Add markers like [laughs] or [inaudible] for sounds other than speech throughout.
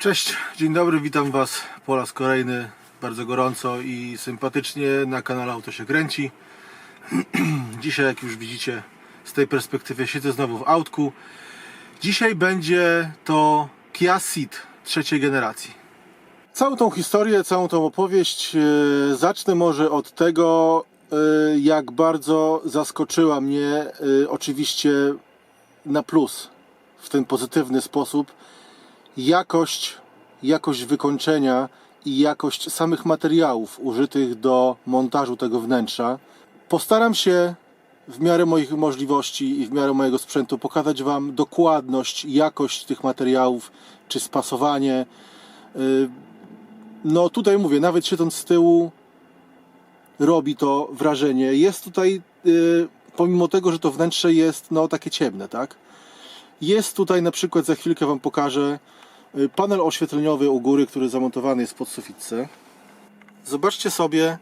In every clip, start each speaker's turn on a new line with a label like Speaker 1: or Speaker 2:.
Speaker 1: Cześć, dzień dobry, witam Was po raz kolejny bardzo gorąco i sympatycznie na kanale Auto się kręci. [clears throat] Dzisiaj, jak już widzicie, z tej perspektywy siedzę znowu w autku. Dzisiaj będzie to Kia Ceed trzeciej generacji. Całą tą historię, całą tą opowieść e, zacznę może od tego, e, jak bardzo zaskoczyła mnie e, oczywiście na plus, w ten pozytywny sposób, jakość, jakość wykończenia i jakość samych materiałów użytych do montażu tego wnętrza. Postaram się w miarę moich możliwości i w miarę mojego sprzętu pokazać Wam dokładność, jakość tych materiałów, czy spasowanie. Yy, No tutaj mówię, nawet siedząc z tyłu robi to wrażenie. Jest tutaj, yy, pomimo tego, że to wnętrze jest no takie ciemne, tak? Jest tutaj na przykład, za chwilkę Wam pokażę, y, panel oświetleniowy u góry, który zamontowany jest pod sufitce. Zobaczcie sobie,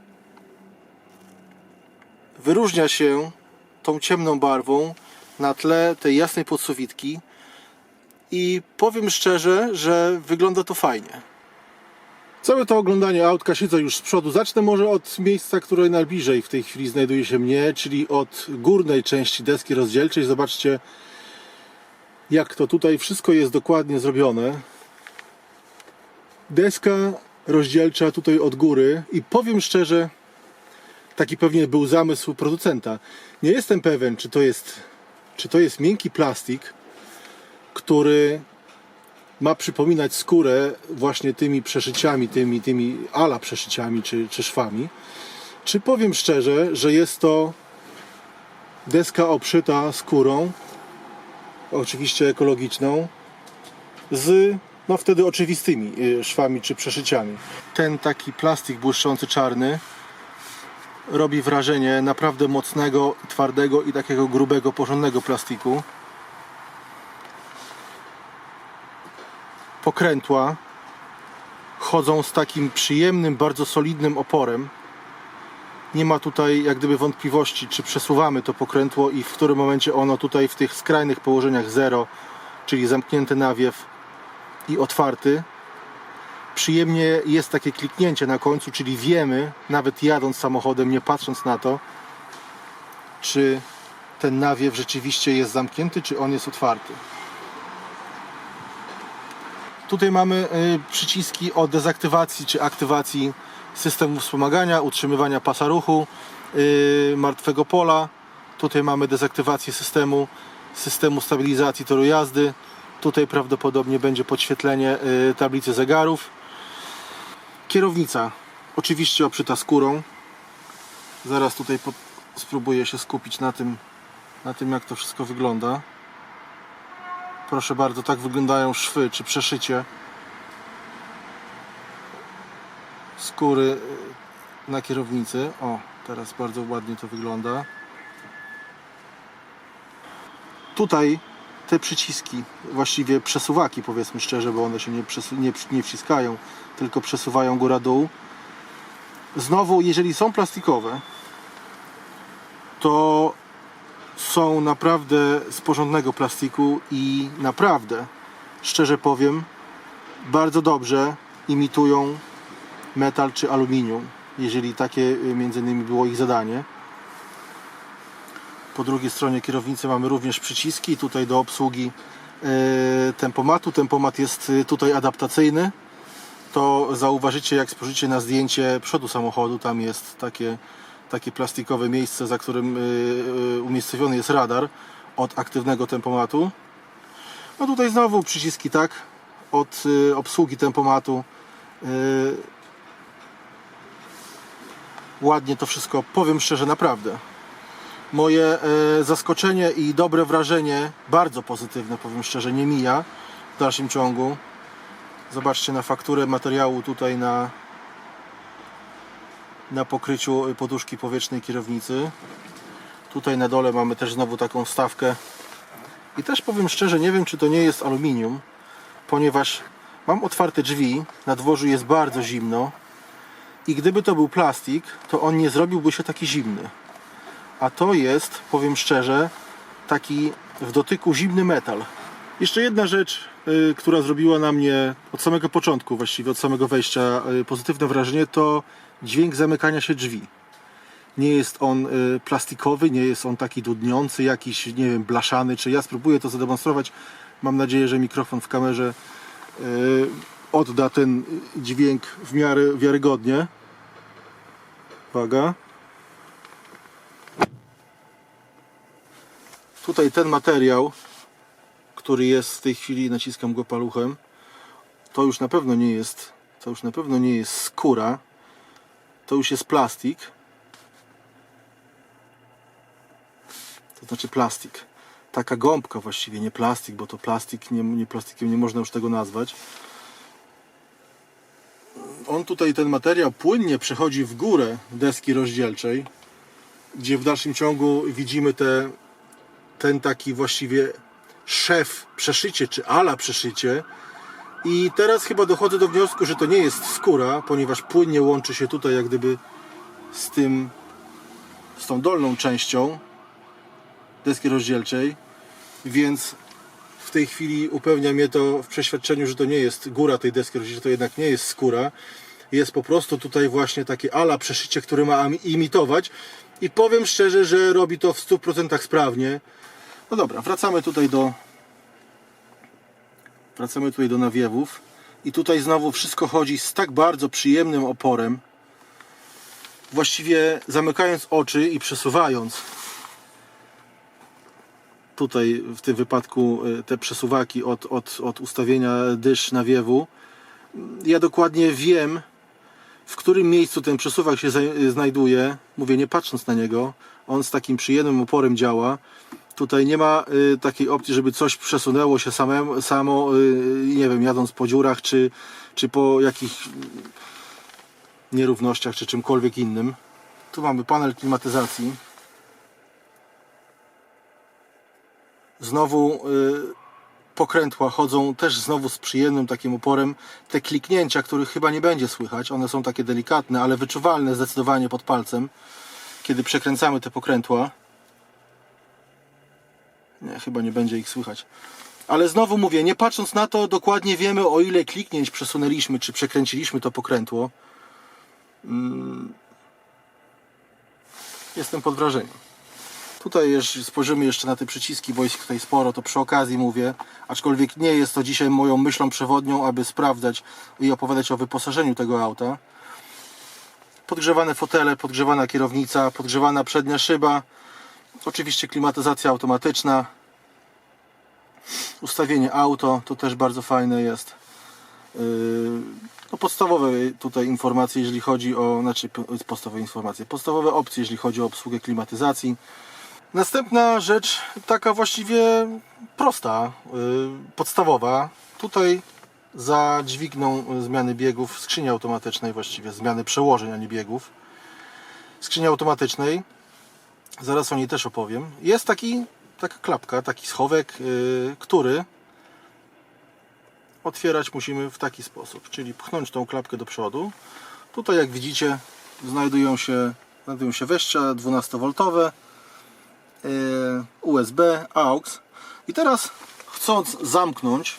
Speaker 1: wyróżnia się tą ciemną barwą na tle tej jasnej podsufitki i powiem szczerze, że wygląda to fajnie. Całe to oglądanie autka siedzę już z przodu. Zacznę może od miejsca, które najbliżej w tej chwili znajduje się mnie, czyli od górnej części deski rozdzielczej. Zobaczcie, jak to tutaj wszystko jest dokładnie zrobione. Deska rozdzielcza tutaj od góry i powiem szczerze, taki pewnie był zamysł producenta. Nie jestem pewien, czy to jest, czy to jest miękki plastik, który ma przypominać skórę właśnie tymi przeszyciami, tymi, tymi ala przeszyciami czy, czy szwami. Czy powiem szczerze, że jest to deska obszyta skórą, oczywiście ekologiczną, z no wtedy oczywistymi y, szwami czy przeszyciami. Ten taki plastik błyszczący czarny robi wrażenie naprawdę mocnego, twardego i takiego grubego, porządnego plastiku. Pokrętła chodzą z takim przyjemnym, bardzo solidnym oporem. Nie ma tutaj jak gdyby wątpliwości, czy przesuwamy to pokrętło i w którym momencie ono tutaj w tych skrajnych położeniach 0, czyli zamknięty nawiew i otwarty, przyjemnie jest takie kliknięcie na końcu, czyli wiemy, nawet jadąc samochodem, nie patrząc na to, czy ten nawiew rzeczywiście jest zamknięty, czy on jest otwarty. Tutaj mamy y, przyciski o dezaktywacji czy aktywacji systemu wspomagania, utrzymywania pasa ruchu, y, martwego pola. Tutaj mamy dezaktywację systemu, systemu stabilizacji toru jazdy. Tutaj prawdopodobnie będzie podświetlenie y, tablicy zegarów. Kierownica oczywiście obszyta skórą. Zaraz tutaj spróbuję się skupić na tym, na tym jak to wszystko wygląda. Proszę bardzo, tak wyglądają szwy czy przeszycie skóry y, na kierownicy. O, teraz bardzo ładnie to wygląda. Tutaj te przyciski, właściwie przesuwaki powiedzmy szczerze, bo one się nie, nie, nie wciskają, tylko przesuwają góra-dół. Znowu, jeżeli są plastikowe, to są naprawdę z porządnego plastiku i naprawdę, szczerze powiem, bardzo dobrze imitują metal czy aluminium, jeżeli takie y, między innymi było ich zadanie. Po drugiej stronie kierownicy mamy również przyciski tutaj do obsługi e, tempomatu. Tempomat jest y, tutaj adaptacyjny. To zauważycie jak spojrzycie na zdjęcie przodu samochodu, tam jest takie, takie plastikowe miejsce, za którym y, y, umiejscowiony jest radar od aktywnego tempomatu. No tutaj znowu przyciski tak od y, obsługi tempomatu. Ładnie to wszystko, powiem szczerze, naprawdę. Moje zaskoczenie i dobre wrażenie, bardzo pozytywne, powiem szczerze, nie mija w dalszym ciągu. Zobaczcie na fakturę materiału tutaj na, na pokryciu poduszki powietrznej kierownicy. Tutaj na dole mamy też znowu taką wstawkę. I też powiem szczerze, nie wiem czy to nie jest aluminium, ponieważ mam otwarte drzwi, na dworzu jest bardzo zimno i gdyby to był plastik, to on nie zrobiłby się taki zimny. A to jest, powiem szczerze, taki w dotyku zimny metal. Jeszcze jedna rzecz, y, która zrobiła na mnie od samego początku, właściwie od samego wejścia, y, pozytywne wrażenie, to dźwięk zamykania się drzwi. Nie jest on y, plastikowy, nie jest on taki dudniący, jakiś, nie wiem, blaszany, czy ja spróbuję to zademonstrować. Mam nadzieję, że mikrofon w kamerze y, odda ten dźwięk w miarę wiarygodnie. Uwaga. Tutaj ten materiał, który jest w tej chwili, naciskam go paluchem, to już na pewno nie jest, to już na pewno nie jest skóra, to już jest plastik. To znaczy plastik. Taka gąbka właściwie, nie plastik, bo to plastik, nie, nie plastikiem nie można już tego nazwać. On tutaj, ten materiał płynnie przechodzi w górę deski rozdzielczej, gdzie w dalszym ciągu widzimy te, ten taki właściwie szef przeszycie, czy ala przeszycie. I teraz chyba dochodzę do wniosku, że to nie jest skóra, ponieważ płynnie łączy się tutaj jak gdyby z tym, z tą dolną częścią deski rozdzielczej, więc w tej chwili upewnia mnie to w przeświadczeniu, że to nie jest góra tej deski rozdzielczej, to jednak nie jest skóra. Jest po prostu tutaj właśnie takie ala przeszycie, które ma im- imitować i powiem szczerze, że robi to w 100% sprawnie. No dobra, wracamy tutaj do wracamy tutaj do nawiewów. I tutaj znowu wszystko chodzi z tak bardzo przyjemnym oporem. Właściwie zamykając oczy i przesuwając tutaj w tym wypadku y, te przesuwaki od, od, od ustawienia dysz nawiewu ja dokładnie wiem w którym miejscu ten przesuwak się znajduje. Mówię nie patrząc na niego on z takim przyjemnym oporem działa Tutaj nie ma y, takiej opcji, żeby coś przesunęło się samo, y, nie wiem, jadąc po dziurach, czy, czy po jakichś nierównościach, czy czymkolwiek innym. Tu mamy panel klimatyzacji. Znowu y, pokrętła chodzą też znowu z przyjemnym takim oporem. Te kliknięcia, których chyba nie będzie słychać, one są takie delikatne, ale wyczuwalne zdecydowanie pod palcem, kiedy przekręcamy te pokrętła. Nie, chyba nie będzie ich słychać. Ale znowu mówię, nie patrząc na to, dokładnie wiemy o ile kliknięć przesunęliśmy, czy przekręciliśmy to pokrętło. Mm. Jestem pod wrażeniem. Tutaj jeszcze spojrzymy jeszcze na te przyciski, bo jest tutaj sporo, to przy okazji mówię, aczkolwiek nie jest to dzisiaj moją myślą przewodnią, aby sprawdzać i opowiadać o wyposażeniu tego auta. Podgrzewane fotele, podgrzewana kierownica, podgrzewana przednia szyba, Oczywiście klimatyzacja automatyczna. Ustawienie auto to też bardzo fajne jest. Yy, No podstawowe tutaj informacje, jeżeli chodzi o, znaczy podstawowe informacje, podstawowe opcje, jeżeli chodzi o obsługę klimatyzacji. Następna rzecz, taka właściwie prosta, yy, podstawowa. Tutaj za dźwigną zmiany biegów skrzyni automatycznej, właściwie zmiany przełożeń, a nie biegów, skrzyni automatycznej Zaraz o niej też opowiem. Jest taki, taka klapka, taki schowek, yy, który otwierać musimy w taki sposób, czyli pchnąć tą klapkę do przodu. Tutaj jak widzicie znajdują się, znajdują się wejścia 12V, yy, USB, AUX. I teraz chcąc zamknąć,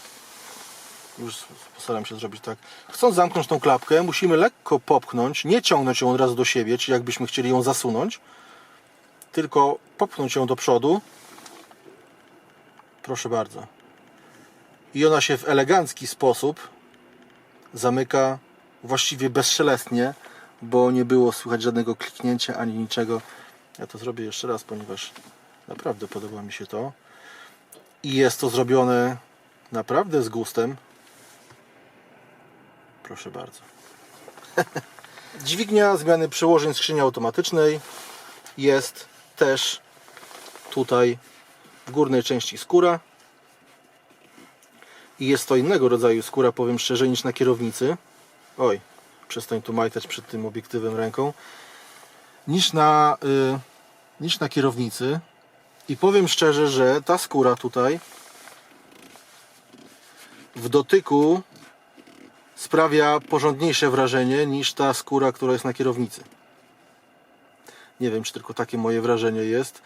Speaker 1: już postaram się zrobić tak, chcąc zamknąć tą klapkę musimy lekko popchnąć, nie ciągnąć ją od razu do siebie, czyli jakbyśmy chcieli ją zasunąć, tylko popchnąć ją do przodu. Proszę bardzo. I ona się w elegancki sposób zamyka właściwie bezszelestnie, bo nie było słychać żadnego kliknięcia ani niczego. Ja to zrobię jeszcze raz, ponieważ naprawdę podoba mi się to. I jest to zrobione naprawdę z gustem. Proszę bardzo. [laughs] Dźwignia zmiany przełożeń skrzyni automatycznej jest też tutaj w górnej części skóra. I jest to innego rodzaju skóra, powiem szczerze, niż na kierownicy. Oj, przestań tu majtać przed tym obiektywem ręką. Niż na, y, niż na kierownicy. I powiem szczerze, że ta skóra tutaj w dotyku sprawia porządniejsze wrażenie niż ta skóra, która jest na kierownicy nie wiem, czy tylko takie moje wrażenie jest.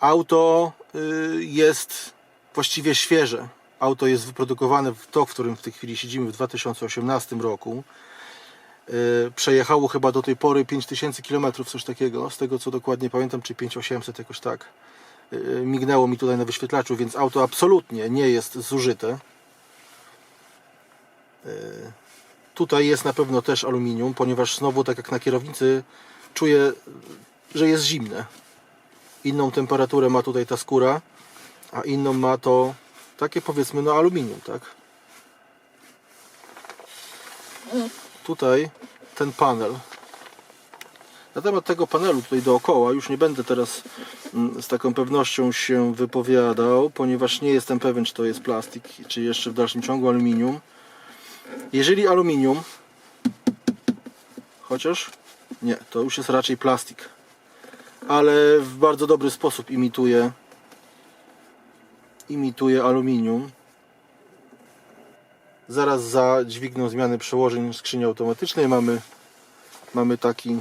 Speaker 1: Auto y, jest właściwie świeże. Auto jest wyprodukowane w to, w którym w tej chwili siedzimy w 2018 roku. Yy, Przejechało chyba do tej pory 5000 km, coś takiego, z tego co dokładnie pamiętam, czy 5800 jakoś tak. Yy, Mignęło mi tutaj na wyświetlaczu, więc auto absolutnie nie jest zużyte. Tutaj jest na pewno też aluminium, ponieważ znowu tak jak na kierownicy czuję, że jest zimne. Inną temperaturę ma tutaj ta skóra, a inną ma to takie powiedzmy no aluminium, tak? Tutaj ten panel. Na temat tego panelu tutaj dookoła już nie będę teraz mm, z taką pewnością się wypowiadał, ponieważ nie jestem pewien, czy to jest plastik, czy jeszcze w dalszym ciągu aluminium. Jeżeli aluminium, chociaż nie, to już jest raczej plastik, ale w bardzo dobry sposób imituje imituje aluminium. Zaraz za dźwignią zmiany przełożeń skrzyni automatycznej mamy mamy taki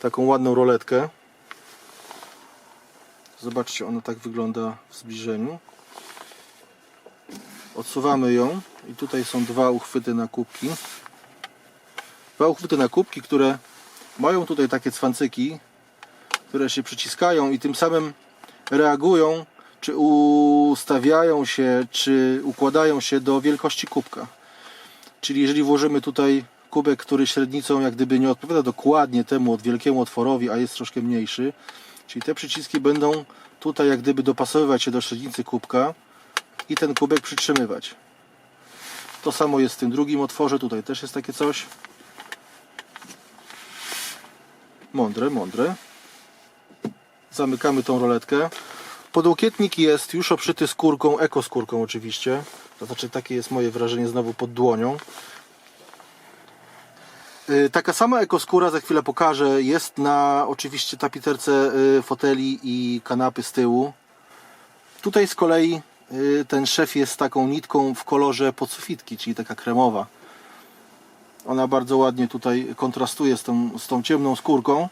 Speaker 1: taką ładną roletkę. Zobaczcie, ona tak wygląda w zbliżeniu. Odsuwamy ją i tutaj są dwa uchwyty na kubki. Dwa uchwyty na kubki, które mają tutaj takie cwancyki, które się przyciskają i tym samym reagują, czy ustawiają się, czy układają się do wielkości kubka. Czyli jeżeli włożymy tutaj kubek, który średnicą jak gdyby nie odpowiada dokładnie temu od wielkiemu otworowi, a jest troszkę mniejszy, czyli te przyciski będą tutaj jak gdyby dopasowywać się do średnicy kubka i ten kubek przytrzymywać. To samo jest w tym drugim otworze, tutaj też jest takie coś. Mądre, mądre. Zamykamy tą roletkę. Podłokietnik jest już obszyty skórką, ekoskórką oczywiście. To znaczy takie jest moje wrażenie znowu pod dłonią. Yy, Taka sama ekoskóra, za chwilę pokażę, jest na oczywiście tapiterce yy, foteli i kanapy z tyłu. Tutaj z kolei yy, ten szef jest taką nitką w kolorze podsufitki, czyli taka kremowa. Ona bardzo ładnie tutaj kontrastuje z tą, z tą ciemną skórką.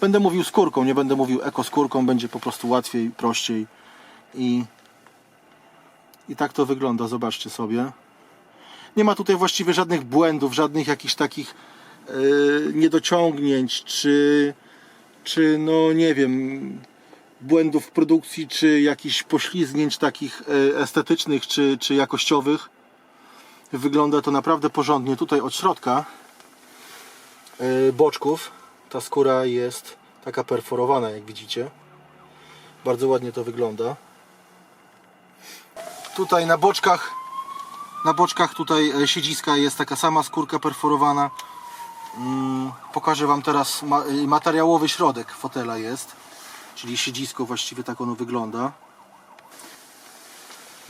Speaker 1: Będę mówił skórką, nie będę mówił ekoskórką, będzie po prostu łatwiej, prościej i, i tak to wygląda, zobaczcie sobie. Nie ma tutaj właściwie żadnych błędów, żadnych jakichś takich yy, niedociągnięć, czy, czy no nie wiem, błędów w produkcji, czy jakichś poślizgnięć takich yy, estetycznych, czy, czy jakościowych. Wygląda to naprawdę porządnie. Tutaj od środka yy, boczków ta skóra jest taka perforowana, jak widzicie. Bardzo ładnie to wygląda. Tutaj na boczkach na boczkach tutaj e, siedziska jest taka sama skórka perforowana. Mm, Pokażę Wam teraz e, materiałowy środek fotela jest. Czyli siedzisko właściwie tak ono wygląda.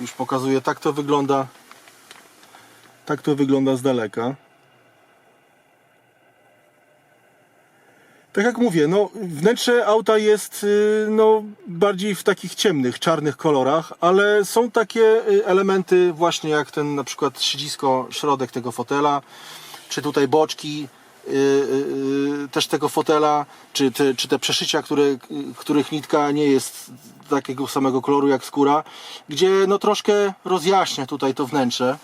Speaker 1: Już pokazuję, tak to wygląda. Tak to wygląda z daleka. Tak jak mówię, no wnętrze auta jest y, no, bardziej w takich ciemnych, czarnych kolorach, ale są takie y, elementy właśnie jak ten na przykład siedzisko, środek tego fotela, czy tutaj boczki y, też tego fotela, czy te, czy te przeszycia, które, których nitka nie jest takiego samego koloru jak skóra, gdzie no troszkę rozjaśnia tutaj to wnętrze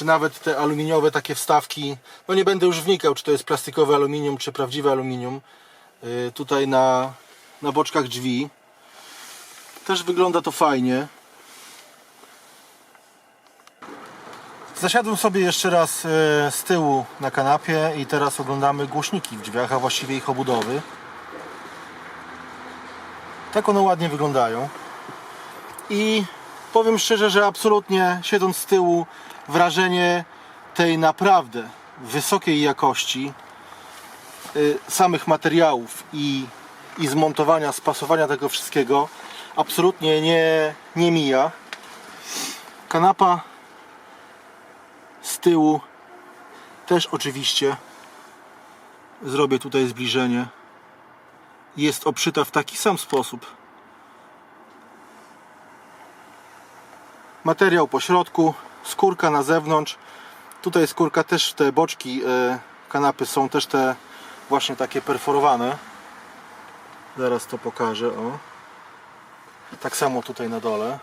Speaker 1: czy nawet te aluminiowe takie wstawki, no nie będę już wnikał, czy to jest plastikowe aluminium, czy prawdziwe aluminium, yy, tutaj na, na boczkach drzwi. Też wygląda to fajnie. Zasiadłem sobie jeszcze raz yy, z tyłu na kanapie i teraz oglądamy głośniki w drzwiach, a właściwie ich obudowy. Tak one ładnie wyglądają. I powiem szczerze, że absolutnie siedząc z tyłu wrażenie tej naprawdę wysokiej jakości y, samych materiałów i, i zmontowania, spasowania tego wszystkiego absolutnie nie, nie mija. Kanapa z tyłu też oczywiście zrobię tutaj zbliżenie. Jest obszyta w taki sam sposób. Materiał po środku, skórka na zewnątrz. Tutaj skórka też, te boczki e, kanapy są też te właśnie takie perforowane. Zaraz to pokażę. O. Tak samo tutaj na dole.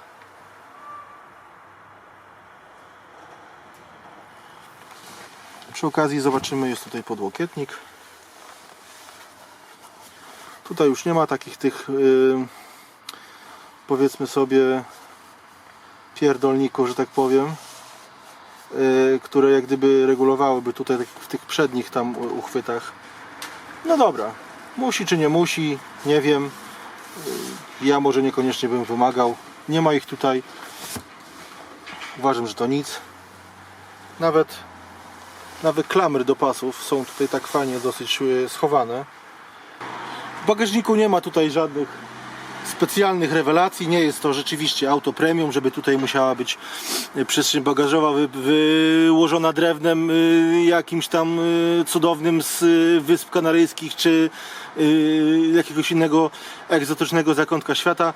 Speaker 1: Przy okazji zobaczymy, jest tutaj podłokietnik. Tutaj już nie ma takich tych yy, powiedzmy sobie pierdolników, że tak powiem, które jak gdyby regulowałyby tutaj tak w tych przednich tam uchwytach. No dobra, musi czy nie musi, nie wiem. Yy, Ja może niekoniecznie bym wymagał. Nie ma ich tutaj. Uważam, że to nic. Nawet nawet klamry do pasów są tutaj tak fajnie dosyć e, schowane. W bagażniku nie ma tutaj żadnych specjalnych rewelacji. Nie jest to rzeczywiście auto premium, żeby tutaj musiała być e, przestrzeń bagażowa wy, wyłożona drewnem y, jakimś tam y, cudownym z Wysp Kanaryjskich czy jakiegoś innego egzotycznego zakątka świata.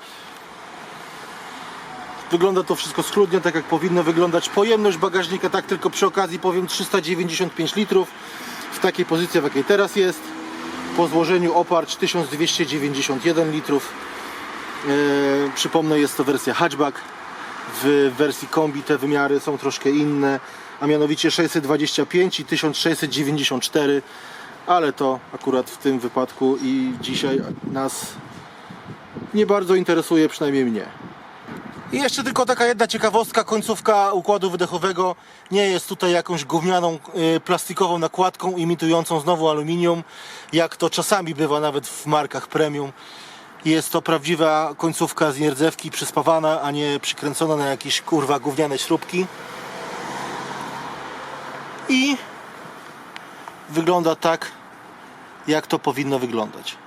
Speaker 1: Wygląda to wszystko schludnie, tak jak powinno wyglądać. Pojemność bagażnika, tak tylko przy okazji powiem, 395 litrów w takiej pozycji, w jakiej teraz jest. Po złożeniu oparć 1291 litrów. E, przypomnę, jest to wersja hatchback. W wersji kombi te wymiary są troszkę inne, a mianowicie 625 i 1694, ale to akurat w tym wypadku i dzisiaj nas nie bardzo interesuje, przynajmniej mnie. I jeszcze tylko taka jedna ciekawostka, końcówka układu wydechowego nie jest tutaj jakąś gównianą y, plastikową nakładką imitującą znowu aluminium, jak to czasami bywa nawet w markach premium. Jest to prawdziwa końcówka z nierdzewki przyspawana, a nie przykręcona na jakieś kurwa gówniane śrubki. I wygląda tak, jak to powinno wyglądać.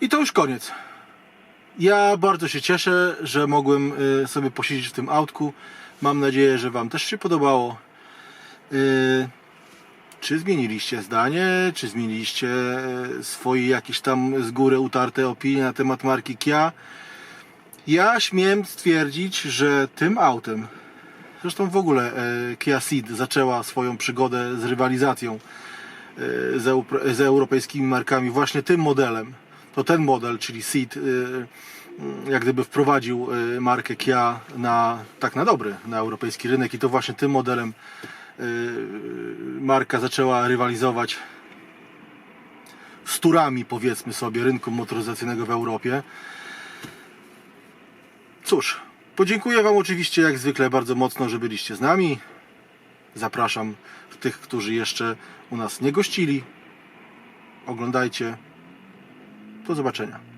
Speaker 1: I to już koniec. Ja bardzo się cieszę, że mogłem y, sobie posiedzieć w tym autku. Mam nadzieję, że Wam też się podobało. Y, Czy zmieniliście zdanie? Czy zmieniliście y, swoje jakieś tam z góry utarte opinie na temat marki Kia? Ja śmiem stwierdzić, że tym autem, zresztą w ogóle Kia Ceed zaczęła swoją przygodę z rywalizacją z europejskimi markami właśnie tym modelem. To ten model, czyli Ceed, y, y, jak gdyby wprowadził y, markę Kia na tak na dobry, na europejski rynek i to właśnie tym modelem marka zaczęła rywalizować z turami, powiedzmy sobie, rynku motoryzacyjnego w Europie. Cóż, podziękuję Wam oczywiście jak zwykle bardzo mocno, że byliście z nami. Zapraszam tych, którzy jeszcze u nas nie gościli. Oglądajcie. Do zobaczenia.